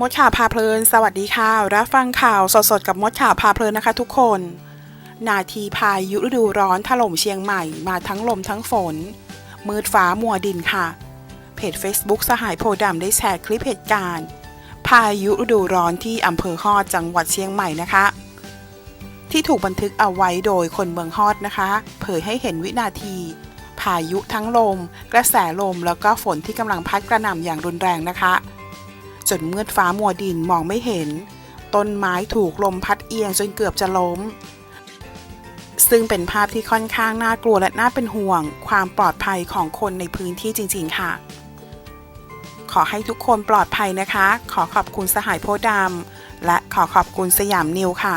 มดข่าวพาเพลิน สวัสดีค่ะ รับฟังข่าวสดๆ กับมดข่าวพาเพลินนะคะทุกคน นาทีพายุฤดูร้อนถล่มเชียงใหม่มาทั้งลมทั้งฝน มืดฟ้ามัวดินค่ะ เพจ Facebook สหายโพธิ์ดำได้แชร์คลิปเหตุการณ์ พายุฤดูร้อนที่อำเภอฮอดจังหวัดเชียงใหม่นะคะ ที่ถูกบันทึกเอาไว้โดยคนเมืองฮอดนะคะ เผยให้เห็นวินาที พายุทั้งลม กระแสลมแล้วก็ฝนที่กำลังพัดกระหน่ำอย่างรุนแรงนะคะ จนมืดฟ้ามัวดินมองไม่เห็น ต้นไม้ถูกลมพัดเอียงจนเกือบจะล้ม ซึ่งเป็นภาพที่ค่อนข้างน่ากลัวและน่าเป็นห่วง ความปลอดภัยของคนในพื้นที่จริง ๆ ค่ะ ขอให้ทุกคนปลอดภัยนะคะ ขอขอบคุณสหายโพดำและขอขอบคุณสยามนิวค่ะ